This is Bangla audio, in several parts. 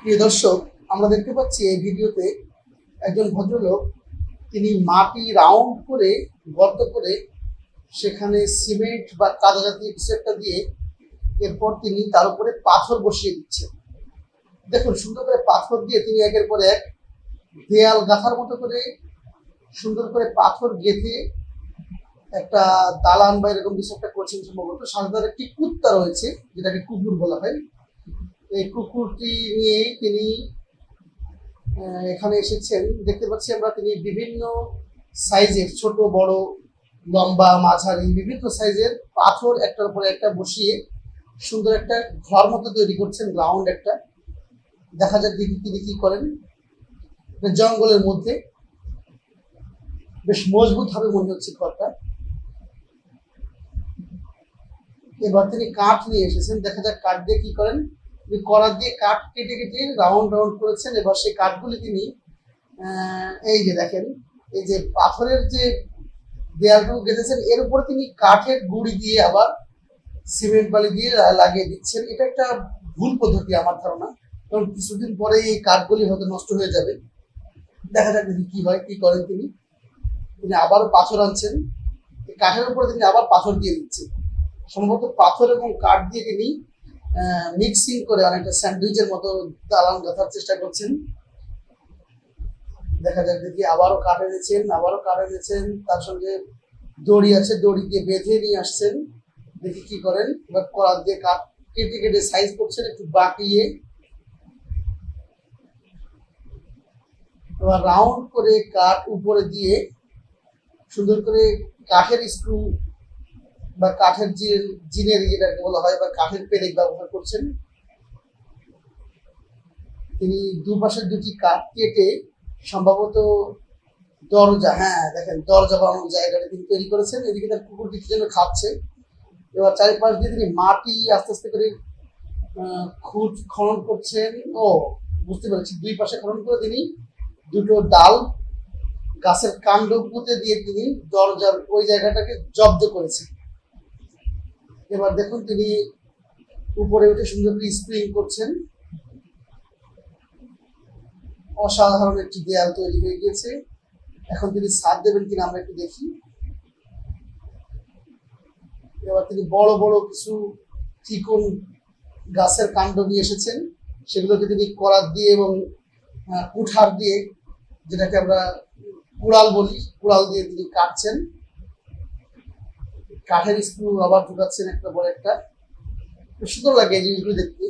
প্রিয় দর্শক, আমরা দেখতে পাচ্ছি এই ভিডিওতে একজন ভদ্রলোক, তিনি মাটি রাউন্ড করে, গর্ত করে, সেখানে সিমেন্ট বা কাদা জাতীয় কিছু একটা দিয়ে এরপর তিনি তার উপরে পাথর বসিয়ে দিচ্ছেন। দেখুন, সুন্দর করে পাথর দিয়ে তিনি একের পর এক দেয়াল গাঁথার মতো করে সুন্দর করে পাথর গেঁথে একটা দালান বা এরকম কিছু একটা করছেন সম্ভবত। তার একটি কুত্তা রয়েছে, যেটাকে কুকুর বলা হয়। এই কুকুরটি নিয়েই তিনি এখানে এসেছেন। দেখতে পাচ্ছি আমরা তিনি বিভিন্ন সাইজের, ছোট, বড়, লম্বা, মাঝারি, বিভিন্ন সাইজের পাথর একটার উপরে একটা বসিয়ে সুন্দর একটা ঘর মতো তৈরি করছেন গ্রাউন্ড একটা। দেখা যাক দেখি তিনি কি করেন। জঙ্গলের মধ্যে। বেশ মজবুত হবে মনে হচ্ছে ঘরটা। এবার তিনি কাঠ নিয়ে এসেছেন। দেখা যাক কাঠ দিয়ে কি করেন। তিনি করার দিয়ে কাঠ কেটে কেটে রাউন্ড রাউন্ড করেছেন। এবার সেই কাঠগুলি তিনি এই যে দেখেন, এই যে পাথরের যে দেয়ালটুকু গেঁথেছেন, এর উপরে তিনি কাঠের গুঁড়ি দিয়ে আবার সিমেন্ট বালি দিয়ে লাগিয়ে দিচ্ছেন। এটা একটা ভুল পদ্ধতি আমার ধারণা, কারণ কিছুদিন পরে এই কাঠগুলি হয়তো নষ্ট হয়ে যাবে। দেখা যাক দেখি কি হয়, কি করেন তিনি। তিনি আবার পাথর আনছেন। কাঠের উপরে তিনি আবার পাথর দিয়ে দিচ্ছেন। সম্ভবত পাথর এবং কাঠ দিয়ে তিনি মিক্সিং করে অনেকটা স্যান্ডউইচের মতো দালান গাঁথার চেষ্টা করছেন। দেখা যাক দেখি আবারও কাঠ এনেছেন আবারও কাঠ এনেছেন তার সঙ্গে দড়ি আছে, দড়ি দিয়ে বেঁধে নিয়ে আসছেন। দেখি কি করেন। এবার করার দিয়ে কাঠ কেটে কেটে সাইজ করছেন, একটু বাঁকিয়ে এবার রাউন্ড করে কাঠ উপরে দিয়ে সুন্দর করে কাঠের স্ক্রু বা কাঠের যে জিনের যেটাকে বলা হয় বা কাঠের পেরেক ব্যবহার করছেন, তিনি দুপাশের দুটি কাঠ কেটে সম্ভবত দরজা হ্যাঁ দেখেন, দরজা বানানোর জায়গাটা তিনি তৈরি করেছেন। এদিকে তার কুকুরটি যেন খাচ্ছে। এবার চারিপাশ দিয়ে তিনি মাটি আস্তে আস্তে করে খুঁজ খনন করছেন। ও, বুঝতে পেরেছি, দুই পাশে খনন করে তিনি দুটো ডাল গাছের কাণ্ড পুঁতে দিয়ে তিনি দরজার ওই জায়গাটাকে জব্দ করেছেন। এবার দেখুন তিনি উপরে উঠে সুন্দর করে স্প্রিং করছেন। অসাধারণ একটি দেয়াল তৈরি হয়ে গিয়েছে। এখন তিনি সাথ দেবেন কিনা আমরা একটু দেখি। এবার তিনি বড় বড় কিছু চিকন গাছের কাণ্ড নিয়ে এসেছেন। সেগুলোকে তিনি করাত দিয়ে এবং কুঠার দিয়ে যেটাকে আমরা কুড়াল বলি, কুড়াল দিয়ে তিনি কাটছেন। কাঠের স্ক্রু আবার ঢুকাচ্ছেন একটা বড় একটা। সুন্দর লাগে এই জিনিসগুলো দেখতে।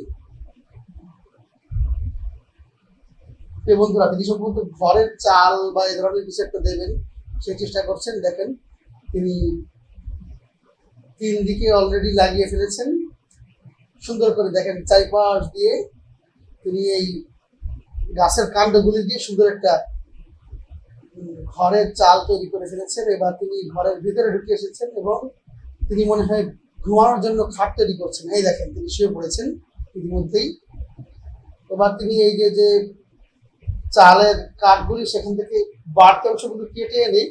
বন্ধুরা তিনি সম্ভবত ঘরের চাল বা এই ধরনের কিছু একটা দেবেন, সেই চেষ্টা করছেন, দেখেন তিনি তিন দিকে অলরেডি লাগিয়ে ফেলেছেন। সুন্দর করে দেখেন চারিপাশ দিয়ে তিনি এই গাছের কাণ্ডগুলি দিয়ে সুন্দর একটা ঘরের চাল তৈরি করে ফেলেছেন। এবার তিনি ঘরের ভিতরে ঢুকে এসেছেন এবং তিনি মনে হয় ঘুমানোর জন্য খাট তৈরি করছেন। এই দেখেন, তিনি শুয়ে পড়েছেন ইতিমধ্যেই। এবার তিনি এই যে যে চালের কাঠগুলি সেখান থেকে বাড়তি অংশগুলো কেটে এনে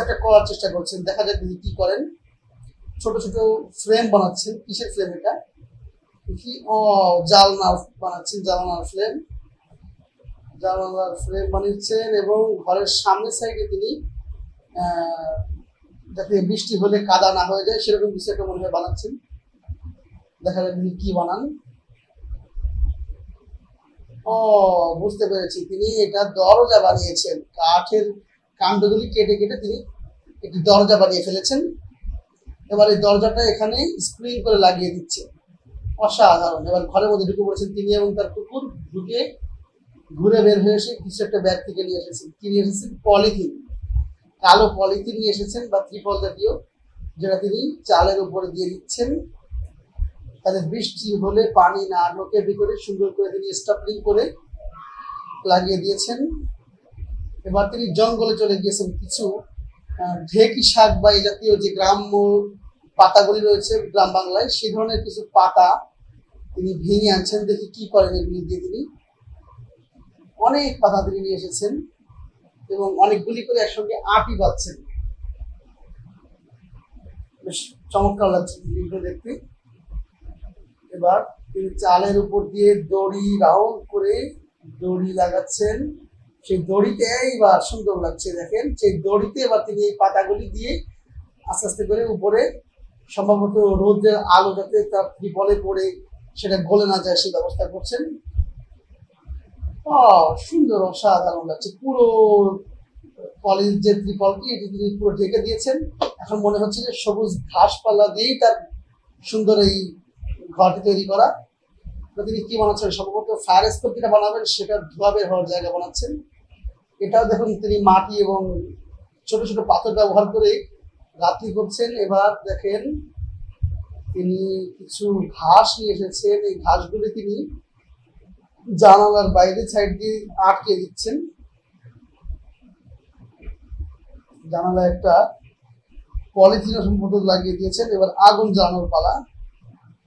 একটা করার চেষ্টা করছেন। দেখা যাক তিনি কি করেন। ছোট ছোট ফ্রেম বানাচ্ছেন। কিসের ফ্রেম এটা? কি ও জালনার বানাচ্ছেন জালনার ফ্রেম। জানালার ফ্রেম বানিয়েছেন এবং ঘরের সামনের সাইডে তিনি যাতে বৃষ্টি হলে কাদা না হয়ে যায়, সেরকম কিছু একটা মনে হয় বানাচ্ছেন। দেখা যাক তিনি কি বানান। ও, বুঝতে পেরেছি। তিনি এটা দরজা বানিয়েছেন। কাঠের কাণ্ডগুলি কেটে কেটে তিনি একটি দরজা বানিয়ে ফেলেছেন। এবার এই দরজাটা এখানে স্প্রিং করে লাগিয়ে দিচ্ছে। অসাধারণ। এবার ঘরের মধ্যে ঢুকে পড়েছেন তিনি এবং তার কুকুর। ঢুকে ঘুরে বের হয়ে এসে কিছু একটা ব্যাগ থেকে নিয়ে এসেছেন। কি নিয়ে এসেছেন? পলিথিন। কালো পলিথিন নিয়ে এসেছেন বা ত্রিপল জাতীয়, যেটা তিনি চালের উপরে দিয়ে দিচ্ছেন। তাদের বৃষ্টি হলে পানি না ঢোকে, ভিতরে সুন্দর করে তিনি স্টাপলিং করে লাগিয়ে দিয়েছেন। এবার তিনি জঙ্গলে চলে গিয়েছেন কিছু ঢেকি শাক বা এই জাতীয় যে গ্রাম্য পাতাগুলি রয়েছে গ্রাম বাংলায়, সে ধরনের কিছু পাতা তিনি ভেঙে আনছেন। দেখি কি করেন এগুলি দিয়ে তিনি। অনেক পাতা তিনি নিয়ে এসেছেন। এবং অনেকগুলি করে একসঙ্গে আটি বাঁধছেন বেশ চমৎকার লাগছে দেখতে। এবার তিনি চালের উপর দিয়ে দড়ি রাউন্ড করে দড়ি লাগাচ্ছেন। সেই দড়িতে এইবার সুন্দর লাগছে, দেখেন। সেই দড়িতে এবার তিনি এই পাতাগুলি দিয়ে আস্তে আস্তে করে উপরে, সম্ভবত রোদের আলো যাতে তার ত্রিপলে পড়ে সেটা গলে না যায় সেই ব্যবস্থা করছেন। সুন্দর, অসাধারণ লাগছে। পুরো কলেজ যে ত্রিপলটি এটি তিনি পুরো ঢেকে দিয়েছেন। এখন মনে হচ্ছে যে সবুজ ঘাসপালা দিয়েই তার সুন্দর এই ঘরটি তৈরি করা। তিনি কি বানাচ্ছেন? সম্ভবত ফায়ার স্কোপ যেটা বানাবেন, সেটা ধোয়া বের হওয়ার জায়গা বানাচ্ছেন। এটাও দেখুন, তিনি মাটি এবং ছোট ছোট পাথর ব্যবহার করে রাত্রি করছেন। এবার দেখেন, তিনি কিছু ঘাস নিয়ে এসেছেন। এই ঘাসগুলি তিনি জানালার বাইরে সাইড দিয়ে আটকে দিচ্ছেন। জানালা একটা পলিথিনও সম্ভবত লাগিয়ে দিয়েছেন। এবার আগুন জ্বালানোর পালা।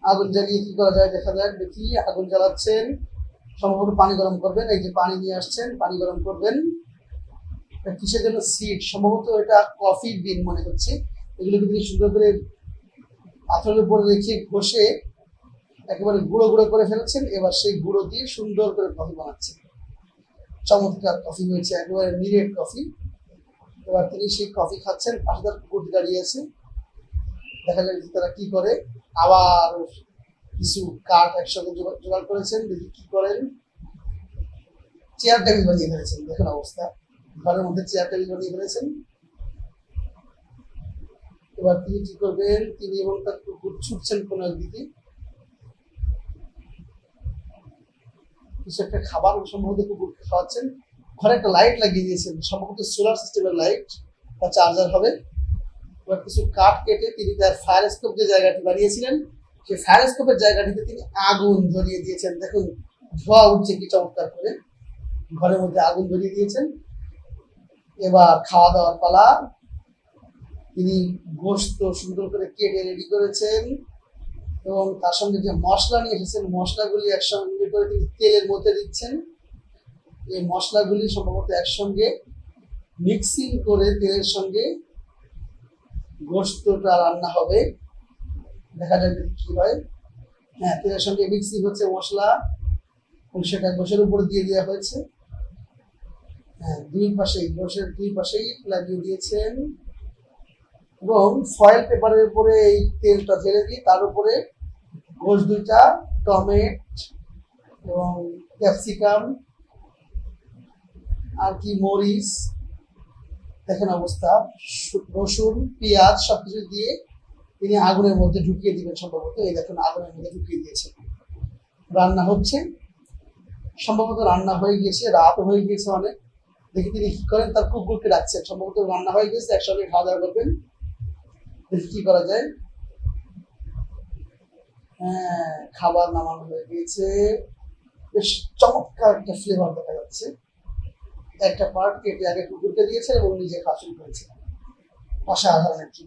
আগুন জ্বালিয়ে কি করা যায় দেখা যাক। দেখি, আগুন জ্বালাচ্ছেন। সম্ভবত পানি গরম করবেন। এই যে পানি নিয়ে আসছেন, পানি গরম করবেন। কিসের জন্য? সিট সম্ভবত এটা কফি বিন মনে হচ্ছে। এগুলোকে তিনি সুন্দর করে পাথরের উপরে রেখে ঘষে একেবারে গুঁড়ো গুঁড়ো করে ফেলেছেন, এবার সেই গুঁড়ো দিয়ে সুন্দর করে কফি বানাচ্ছেন। চমৎকার কফি হয়েছে, একেবারে নিরেট কফি এবার তিনি সেই কফি খাচ্ছেন, পাশে তার কুকুর দাঁড়িয়ে আছে। দেখা যায় যে তারা কি করে। আবার কিছু কাঠ একসঙ্গে জোগাড় করেছেন, দেখি কি করেন। চেয়ার টেবিল বানিয়ে ফেলেছেন, দেখুন অবস্থা। ঘরের মধ্যে চেয়ার টেবিল বানিয়ে ফেলেছেন। এবার তিনি কি করবেন, তিনি এবং তার কুকুর ছুটছেন কোন একদিকে কিছু একটা খাবার সম্ভবত কুকুরকে খাওয়াচ্ছেন। ঘরে একটা লাইট লাগিয়ে দিয়েছেন, সম্ভবত সোলার সিস্টেমের লাইট বা চার্জার হবে। এবার কিছু কাঠ কেটে তিনি তার ফায়ার স্কোপ যে জায়গাটি বানিয়েছিলেন, সেই ফায়ার স্কোপের জায়গাটিতে তিনি আগুন ধরিয়ে দিয়েছেন। দেখুন, ধোয়া উঠছে কি চমৎকার করে। ঘরের মধ্যে আগুন ধরিয়ে দিয়েছেন। এবার খাওয়া দাওয়ার পালা। তিনি গোস্ত সুন্দর করে কেটে রেডি করেছেন। এবং তার সঙ্গে যে মশলা নিয়ে এসেছেন, মশলাগুলি একসঙ্গে করে তিনি তেলের মধ্যে দিচ্ছেন। এই মশলাগুলি সম্ভবত একসঙ্গে মিক্সিং করে তেলের সঙ্গে গোস্তটা রান্না হবে। দেখা যাবে কি হয়। হ্যাঁ তেলের সঙ্গে মিক্সিং হচ্ছে মশলা সেটা গোশের উপর দিয়ে দেওয়া হয়েছে। হ্যাঁ দুই পাশেই গোশের দুই পাশেই লাগিয়ে দিয়েছেন। এবং ফয়েল পেপারের উপরে এই তেলটা ঢেলে দিয়ে তার উপরে গোশ দুইটা, টমেট এবং ক্যাপসিকাম আর কি মরিচ। দেখেন অবস্থা রসুন, পেঁয়াজ সবকিছু দিয়ে তিনি আগুনের মধ্যে ঢুকিয়ে দিবেন সম্ভবত। এই দেখুন, আগুনের মধ্যে ঢুকিয়ে দিয়েছে। রান্না হচ্ছে। সম্ভবত রান্না হয়ে গিয়েছে, রাত হয়ে গিয়েছে অনেক। দেখি তিনি কি করেন, তার কুকুরকে ডাকছেন। সম্ভবত রান্না হয়ে গেছে একসঙ্গে খাওয়া দাওয়া করবেন। দেখি কি করা যায়। খাবার নামানো হয়ে গিয়েছে। বেশ চমৎকার একটা ফ্লেভার দেখা যাচ্ছে। একটা পার্ট কেটে আগে কুকুরকে দিয়েছে এবং নিজে শুরু করেছে। অসাধারণ একটি